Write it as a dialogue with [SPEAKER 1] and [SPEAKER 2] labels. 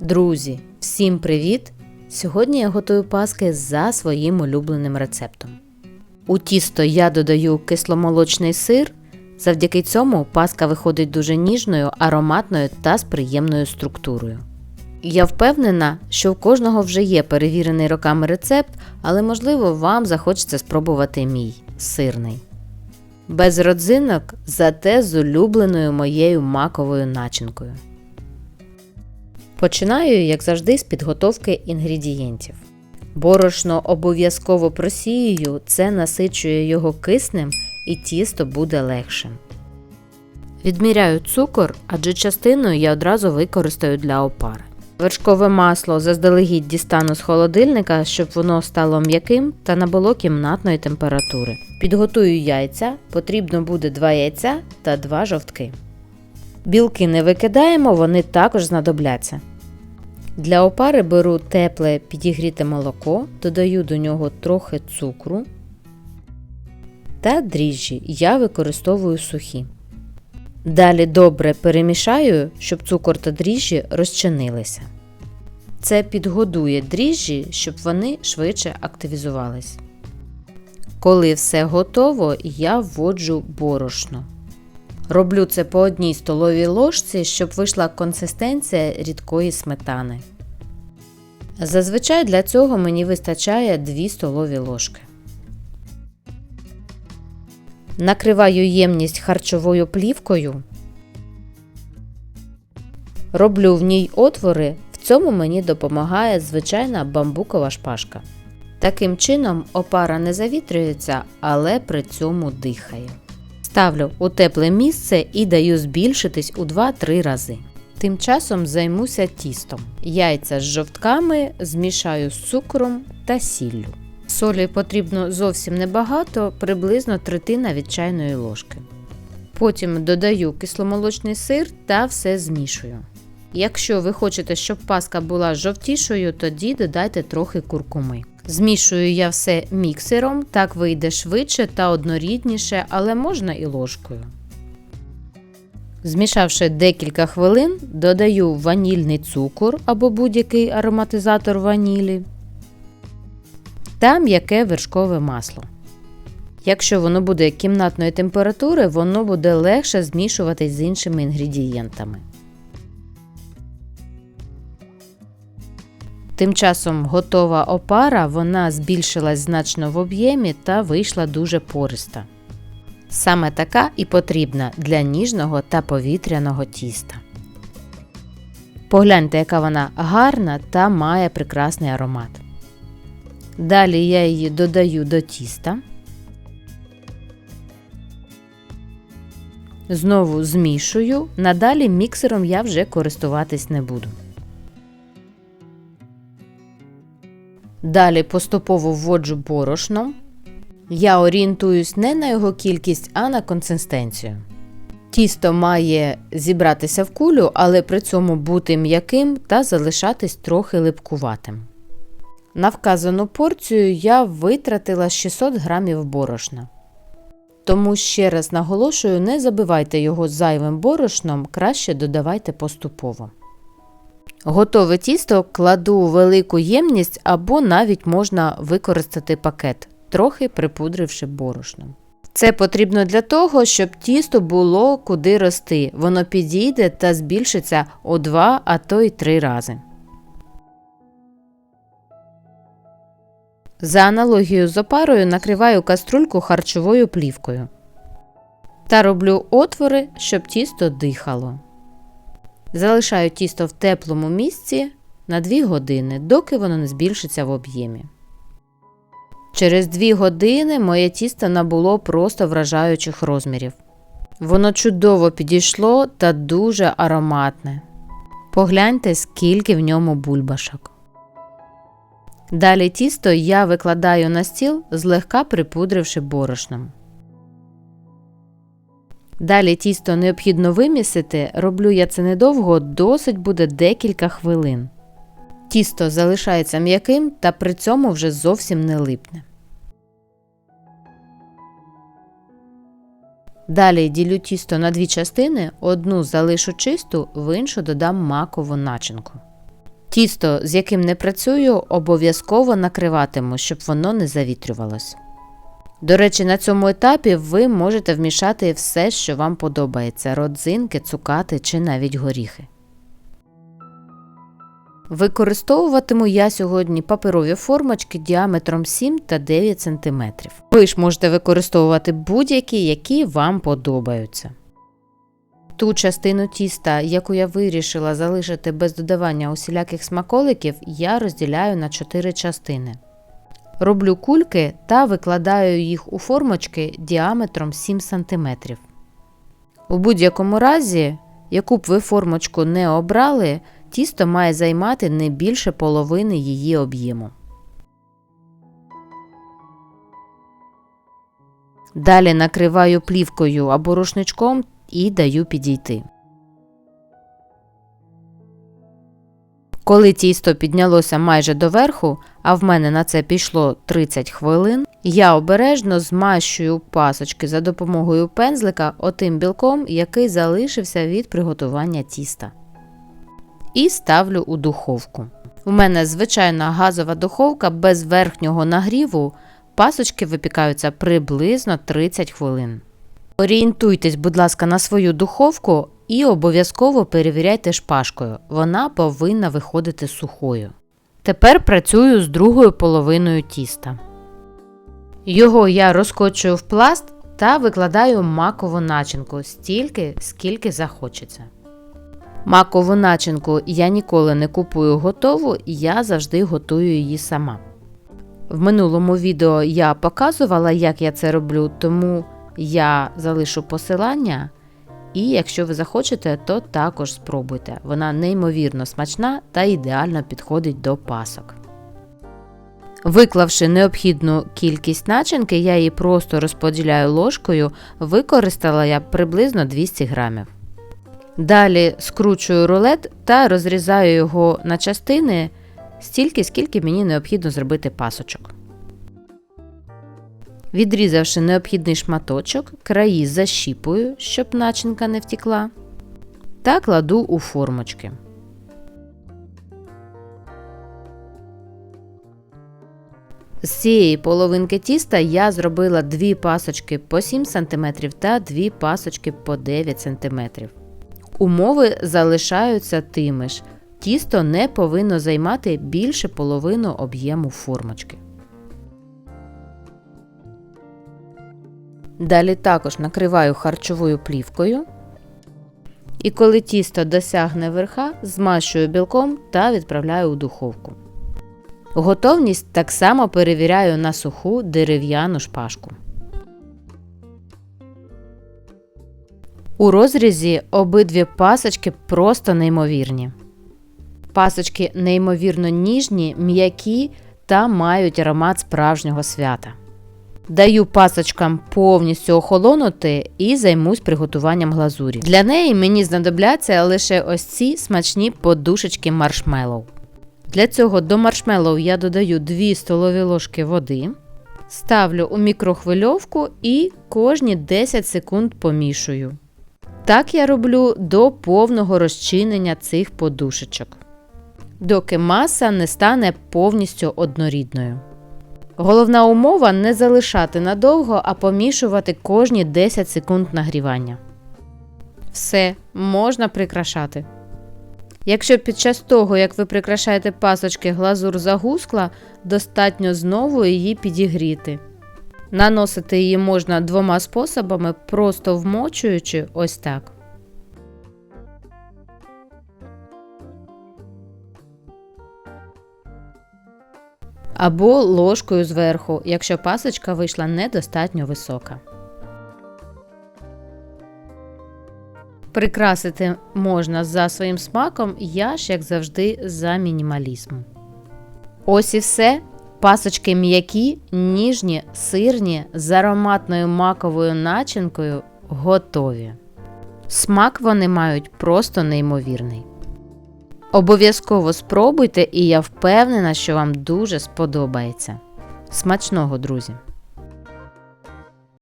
[SPEAKER 1] Друзі, всім привіт! Сьогодні я готую паски за своїм улюбленим рецептом. У тісто я додаю кисломолочний сир. Завдяки цьому паска виходить дуже ніжною, ароматною та з приємною структурою. Я впевнена, що в кожного вже є перевірений роками рецепт, але можливо вам захочеться спробувати мій сирний. Без родзинок, зате з улюбленою моєю маковою начинкою. Починаю, як завжди, з підготовки інгредієнтів. Борошно обов'язково просіюю, це насичує його киснем і тісто буде легшим. Відміряю цукор, адже частину я одразу використаю для опари. Вершкове масло заздалегідь дістану з холодильника, щоб воно стало м'яким та набуло кімнатної температури. Підготую яйця, потрібно буде 2 яйця та 2 жовтки. Білки не викидаємо, вони також знадобляться. Для опари беру тепле підігріте молоко, додаю до нього трохи цукру та дріжджі. Я використовую сухі. Далі добре перемішаю, щоб цукор та дріжджі розчинилися. Це підгодує дріжджі, щоб вони швидше активізувались. Коли все готово, я вводжу борошно. Роблю це по одній столовій ложці, щоб вийшла консистенція рідкої сметани. Зазвичай для цього мені вистачає 2 столові ложки. Накриваю ємність харчовою плівкою. Роблю в ній отвори. В цьому мені допомагає звичайна бамбукова шпажка. Таким чином опара не завітрюється, але при цьому дихає. Ставлю у тепле місце і даю збільшитись у 2-3 рази. Тим часом займуся тістом. Яйця з жовтками змішаю з цукром та сіллю. Солі потрібно зовсім небагато, приблизно третина від чайної ложки. Потім додаю кисломолочний сир та все змішую. Якщо ви хочете, щоб паска була жовтішою, тоді додайте трохи куркуми. Змішую я все міксером, так вийде швидше та однорідніше, але можна і ложкою. Змішавши декілька хвилин, додаю ванільний цукор або будь-який ароматизатор ванілі та м'яке вершкове масло. Якщо воно буде кімнатної температури, воно буде легше змішуватись з іншими інгредієнтами. Тим часом готова опара, вона збільшилась значно в об'ємі та вийшла дуже пориста. Саме така і потрібна для ніжного та повітряного тіста. Погляньте, яка вона гарна та має прекрасний аромат. Далі я її додаю до тіста. Знову змішую, надалі міксером я вже користуватись не буду. Далі поступово вводжу борошно. Я орієнтуюсь не на його кількість, а на консистенцію. Тісто має зібратися в кулю, але при цьому бути м'яким та залишатись трохи липкуватим. На вказану порцію я витратила 600 грамів борошна. Тому ще раз наголошую, не забивайте його зайвим борошном, краще додавайте поступово. Готове тісто кладу у велику ємність або навіть можна використати пакет, трохи припудривши борошном. Це потрібно для того, щоб тісто було куди рости. Воно підійде та збільшиться у 2, а то й 3 рази. За аналогією з опарою накриваю каструльку харчовою плівкою та роблю отвори, щоб тісто дихало. Залишаю тісто в теплому місці на 2 години, доки воно не збільшиться в об'ємі. Через 2 години моє тісто набуло просто вражаючих розмірів. Воно чудово підійшло та дуже ароматне. Погляньте, скільки в ньому бульбашок. Далі тісто я викладаю на стіл, злегка припудривши борошном. Далі тісто необхідно вимісити, роблю я це недовго, досить буде декілька хвилин. Тісто залишається м'яким та при цьому вже зовсім не липне. Далі ділю тісто на дві частини, одну залишу чисту, в іншу додам макову начинку. Тісто, з яким не працюю, обов'язково накриватиму, щоб воно не завітрювалось. До речі, на цьому етапі ви можете вмішати все, що вам подобається: родзинки, цукати чи навіть горіхи. Використовуватиму я сьогодні паперові формочки діаметром 7 та 9 см. Ви ж можете використовувати будь-які, які вам подобаються. Ту частину тіста, яку я вирішила залишити без додавання усіляких смаколиків, я розділяю на 4 частини. Роблю кульки та викладаю їх у формочки діаметром 7 см. У будь-якому разі, яку б ви формочку не обрали, тісто має займати не більше половини її об'єму. Далі накриваю плівкою або рушничком і даю підійти. Коли тісто піднялося майже до верху, а в мене на це пішло 30 хвилин, я обережно змащую пасочки за допомогою пензлика отим білком, який залишився від приготування тіста. І ставлю у духовку. У мене звичайна газова духовка без верхнього нагріву. Пасочки випікаються приблизно 30 хвилин. Орієнтуйтесь, будь ласка, на свою духовку і обов'язково перевіряйте шпажкою. Вона повинна виходити сухою. Тепер працюю з другою половиною тіста. Його я розкочую в пласт та викладаю макову начинку стільки, скільки захочеться. Макову начинку я ніколи не купую готову, я завжди готую її сама. В минулому відео я показувала, як я це роблю, тому я залишу посилання. І якщо ви захочете, то також спробуйте. Вона неймовірно смачна та ідеально підходить до пасок. Виклавши необхідну кількість начинки, я її просто розподіляю ложкою, використала я приблизно 200 грамів. Далі скручую рулет та розрізаю його на частини стільки, скільки мені необхідно зробити пасочок. Відрізавши необхідний шматочок, краї защіпую, щоб начинка не втікла, та кладу у формочки. З цієї половинки тіста я зробила дві пасочки по 7 см та дві пасочки по 9 см. Умови залишаються тими ж. Тісто не повинно займати більше половину об'єму формочки. Далі також накриваю харчовою плівкою. І коли тісто досягне верха, змащую білком та відправляю у духовку. Готовність так само перевіряю на суху дерев'яну шпажку. У розрізі обидві пасочки просто неймовірні. Пасочки неймовірно ніжні, м'які та мають аромат справжнього свята. Даю пасочкам повністю охолонути і займусь приготуванням глазурі. Для неї мені знадобляться лише ось ці смачні подушечки маршмеллоу. Для цього до маршмеллоу я додаю 2 столові ложки води, ставлю у мікрохвильовку і кожні 10 секунд помішую. Так я роблю до повного розчинення цих подушечок, доки маса не стане повністю однорідною. Головна умова не залишати надовго, а помішувати кожні 10 секунд нагрівання. Все, можна прикрашати. Якщо під час того, як ви прикрашаєте пасочки, глазур загускла, достатньо знову її підігріти. Наносити її можна двома способами, просто вмочуючи ось так. Або ложкою зверху, якщо пасочка вийшла недостатньо висока. Прикрасити можна за своїм смаком, я ж, як завжди, за мінімалізм. Ось і все. Пасочки м'які, ніжні, сирні, з ароматною маковою начинкою готові. Смак вони мають просто неймовірний. Обов'язково спробуйте, і я впевнена, що вам дуже сподобається. Смачного, друзі!